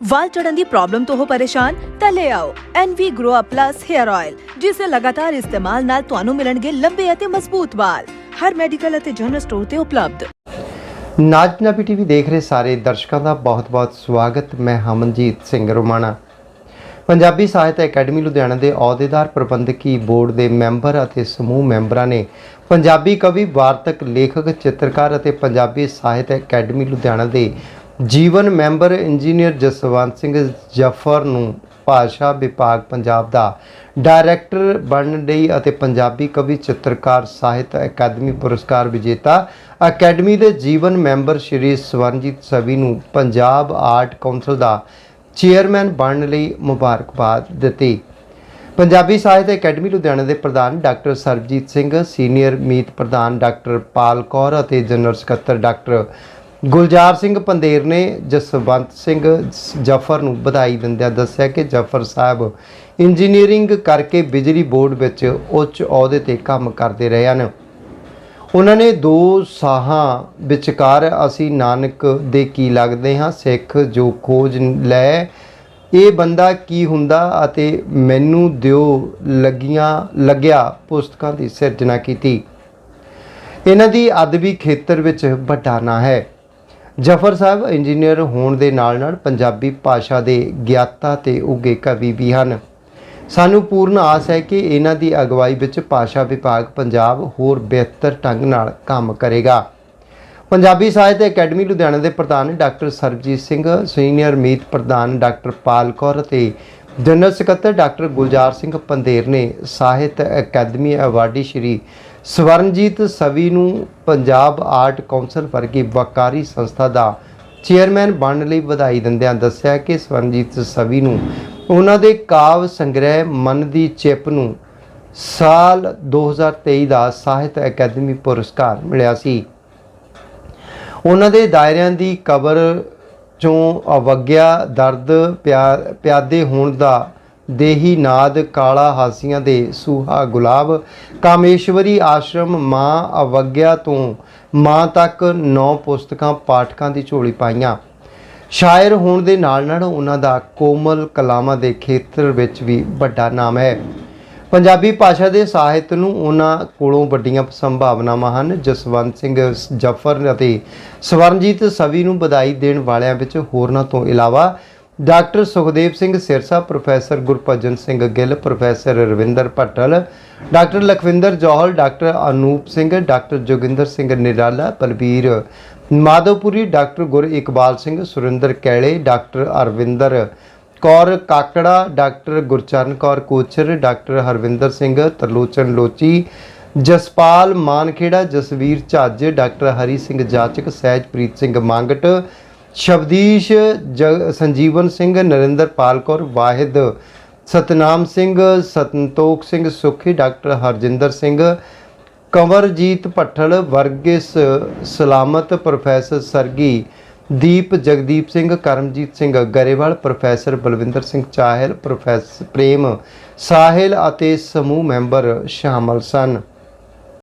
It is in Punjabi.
ਵਾਲ ਝੜਨ ਦੀ ਪ੍ਰੋਬਲਮ ਤੋਂ ਹੋ ਪਰੇਸ਼ਾਨ, ਤਾਂ ਲੈ ਆਓ NV Grow Up Plus Hair Oil ਜਿਸ ਦੇ ਲਗਾਤਾਰ ਇਸਤੇਮਾਲ ਨਾਲ ਤੁਹਾਨੂੰ ਮਿਲਣਗੇ ਲੰਬੇ ਅਤੇ ਮਜ਼ਬੂਤ ਵਾਲ। ਹਰ ਮੈਡੀਕਲ ਅਤੇ ਜਨਰਲ ਸਟੋਰ ਤੇ ਉਪਲਬਧ। ਨਾਜ ਪੰਜਾਬੀ ਟੀਵੀ ਦੇਖ ਰਹੇ ਸਾਰੇ ਦਰਸ਼ਕਾਂ ਦਾ ਬਹੁਤ-ਬਹੁਤ ਸਵਾਗਤ। ਮੈਂ ਹਮਨਜੀਤ ਸਿੰਘ ਰੋਮਾਣਾ। ਪੰਜਾਬੀ ਸਾਹਿਤ ਅਕੈਡਮੀ ਲੁਧਿਆਣਾ ਦੇ ਅਹੁਦੇਦਾਰ ਪ੍ਰਬੰਧਕੀ ਬੋਰਡ ਦੇ ਮੈਂਬਰ ਅਤੇ ਸਮੂਹ ਮੈਂਬਰਾਂ ਨੇ ਪੰਜਾਬੀ ਕਵੀ, ਵਾਰਤਕ, ਲੇਖਕ, ਚਿੱਤਰਕਾਰ ਅਤੇ ਪੰਜਾਬੀ ਸਾਹਿਤ ਅਕੈਡਮੀ ਲੁਧਿਆਣਾ ਦੇ ਜੀਵਨ ਮੈਂਬਰ ਇੰਜੀਨੀਅਰ ਜਸਵੰਤ ਸਿੰਘ ਜਫਰ ਨੂੰ ਭਾਸ਼ਾ ਵਿਭਾਗ ਪੰਜਾਬ ਦਾ ਡਾਇਰੈਕਟਰ ਬਣਨ ਲਈ ਅਤੇ ਪੰਜਾਬੀ ਕਵੀ, ਚਿੱਤਰਕਾਰ, ਸਾਹਿਤ ਅਕਾਦਮੀ ਪੁਰਸਕਾਰ ਵਿਜੇਤਾ ਅਕੈਡਮੀ ਦੇ ਜੀਵਨ ਮੈਂਬਰ ਸ਼੍ਰੀ ਸਵਰਨਜੀਤ ਸਵੀ ਨੂੰ ਪੰਜਾਬ ਆਰਟ ਕੌਂਸਲ ਦਾ ਚੇਅਰਮੈਨ ਬਣਨ ਲਈ ਮੁਬਾਰਕਬਾਦ ਦਿੱਤੀ। ਪੰਜਾਬੀ ਸਾਹਿਤ ਅਕੈਡਮੀ ਲੁਧਿਆਣਾ ਦੇ ਪ੍ਰਧਾਨ ਡਾਕਟਰ ਸਰਬਜੀਤ ਸਿੰਘ, ਸੀਨੀਅਰ ਮੀਤ ਪ੍ਰਧਾਨ ਡਾਕਟਰ ਪਾਲ ਕੌਰ ਅਤੇ ਜਨਰਲ ਸਕੱਤਰ ਡਾਕਟਰ ਗੁਲਜ਼ਾਰ ਸਿੰਘ ਪੰਦੇਰ ਨੇ ਜਸਵੰਤ ਸਿੰਘ ਜਫਰ ਨੂੰ ਵਧਾਈ ਦਿੰਦਿਆਂ ਦੱਸਿਆ ਕਿ ਜਫਰ ਸਾਹਿਬ ਇੰਜੀਨੀਅਰਿੰਗ ਕਰਕੇ ਬਿਜਲੀ ਬੋਰਡ ਵਿੱਚ ਉੱਚ ਅਹੁਦੇ ਤੇ ਕੰਮ ਕਰਦੇ ਰਹੇ ਹਨ। ਉਹਨਾਂ ਨੇ ਦੋ ਸਾਹਾਂ ਵਿਚਕਾਰ ਅਸੀਂ ਨਾਨਕ ਦੇ ਕੀ ਲੱਗਦੇ ਹਾਂ, ਸਿੱਖ ਜੋ ਖੋਜ ਲੈ, ਇਹ ਬੰਦਾ ਕੀ ਹੁੰਦਾ ਅਤੇ ਮੈਨੂੰ ਦਿਓ ਲੱਗੀਆਂ, ਲੱਗਿਆ ਪੁਸਤਕਾਂ ਦੀ ਸਿਰਜਣਾ ਕੀਤੀ। ਇਹਨਾਂ ਦੀ ਅਦਬੀ ਖੇਤਰ ਵਿੱਚ ਵੱਡਾ ਨਾਂ ਹੈ। ਜਫਰ ਸਾਹਿਬ ਇੰਜੀਨੀਅਰ ਹੋਣ ਦੇ ਨਾਲ-ਨਾਲ ਪੰਜਾਬੀ ਭਾਸ਼ਾ ਦੇ ਗਿਆਤਾ ਤੇ ਉੱਗੇ ਕਵੀ ਵੀ ਹਨ। ਸਾਨੂੰ ਪੂਰਨ ਆਸ ਹੈ ਕਿ ਇਹਨਾਂ ਦੀ ਅਗਵਾਈ ਵਿੱਚ ਭਾਸ਼ਾ ਵਿਭਾਗ ਪੰਜਾਬ ਹੋਰ ਬਿਹਤਰ ਢੰਗ ਨਾਲ ਕੰਮ ਕਰੇਗਾ। ਪੰਜਾਬੀ ਸਾਹਿਤ ਅਕੈਡਮੀ ਲੁਧਿਆਣਾ ਦੇ ਪ੍ਰਧਾਨ ਡਾਕਟਰ ਸਰਬਜੀਤ ਸਿੰਘ, ਸੀਨੀਅਰ ਮੀਤ ਪ੍ਰਧਾਨ ਡਾਕਟਰ ਪਾਲ ਕੌਰ ਅਤੇ ਜਨਰਲ ਸਕੱਤਰ ਡਾਕਟਰ ਗੁਲਜ਼ਾਰ ਸਿੰਘ ਪੰਦੇਰ ਨੇ ਸਾਹਿਤ ਅਕੈਡਮੀ ਅਵਾਰਡੀ ਸ਼੍ਰੀ ਸਵਰਨਜੀਤ ਸਵੀ ਨੂੰ ਪੰਜਾਬ ਆਰਟ ਕੌਂਸਲ ਵਰਗੀ ਵਕਾਰੀ ਸੰਸਥਾ ਦਾ ਚੇਅਰਮੈਨ ਬਣਨ ਲਈ ਵਧਾਈ ਦਿੰਦਿਆਂ ਦੱਸਿਆ ਕਿ ਸਵਰਨਜੀਤ ਸਵੀ ਨੂੰ ਉਹਨਾਂ ਦੇ ਕਾਵ ਸੰਗ੍ਰਹਿ ਮਨ ਦੀ ਚਿਪ ਨੂੰ ਸਾਲ 2023 ਦਾ ਸਾਹਿਤ ਅਕਾਦਮੀ ਪੁਰਸਕਾਰ ਮਿਲਿਆ ਸੀ। ਉਹਨਾਂ ਦੇ ਦਾਇਰਿਆਂ ਦੀ ਕਬਰ ਚੋਂ ਅਵਗਿਆ ਦਰਦ ਪਿਆ- ਪਿਆਦੇ ਹੋਣ ਦਾ ਦੇਹੀ ਨਾਦ ਕਾਲਾ ਹਾਸੀਆਂ ਦੇ ਸੂਹਾ ਗੁਲਾਬ, ਕਾਮੇਸ਼ਵਰੀ ਆਸ਼ਰਮ ਮਾਂ ਅਵਗਿਆ ਤੋਂ ਮਾਂ ਤੱਕ ਨੌ ਪੁਸਤਕਾਂ, ਪਾਠਕਾਂ ਦੀ ਝੋਲੀ ਪਾਈਆਂ। ਸ਼ਾਇਰ ਹੋਣ ਦੇ ਨਾਲ ਨਾਲ ਉਹਨਾਂ ਦਾ ਕੋਮਲ ਕਲਾਮਾਂ ਦੇ ਖੇਤਰ ਵਿੱਚ ਵੀ ਵੱਡਾ ਨਾਮ ਹੈ। ਪੰਜਾਬੀ ਭਾਸ਼ਾ ਦੇ ਸਾਹਿਤ ਨੂੰ ਉਹਨਾਂ ਕੋਲੋਂ ਵੱਡੀਆਂ ਸੰਭਾਵਨਾਵਾਂ ਹਨ। ਜਸਵੰਤ ਸਿੰਘ ਜਫਰ ਅਤੇ ਸਵਰਨਜੀਤ ਸਵੀ ਨੂੰ ਵਧਾਈ ਦੇਣ ਵਾਲਿਆਂ ਵਿੱਚ ਹੋਰਨਾਂ ਤੋਂ ਇਲਾਵਾ doctor Sukhdev Singh Sirsa, professor Gurbhajan Singh Gill, professor Ravinder Bhattal, doctor Lakhwinder Johal, doctor Anoop Singh, doctor Joginder Singh Nirala, Balbir Madhopuri doctor Guriqbal Singh, Surinder Kaile, doctor Arvinder Kaur Kakra, doctor Gurcharan Kaur Kochar, doctor Harvinder Singh Tarlochan Lochi, Jaspal Mankhera, Jasvir Jhajj, doctor Hari Singh Jachak, Sahajpreet Singh Mangat Shabdish ਜਗ- Sanjeevan Singh, Narinderpal Kaur Wahid, Satnam Singh Santokh Singh Sukhi, doctor Harjinder Singh, Kanwarjit Bhattal, Varghese Salamat professor Sargi, Deep Jagdeep Singh, Karamjit Singh Grewal, professor Balwinder Singh Chahal professor Prem Sahil ਅਤੇ ਸਮੂਹ ਮੈਂਬਰ ਸ਼ਾਮਲ ਸਨ।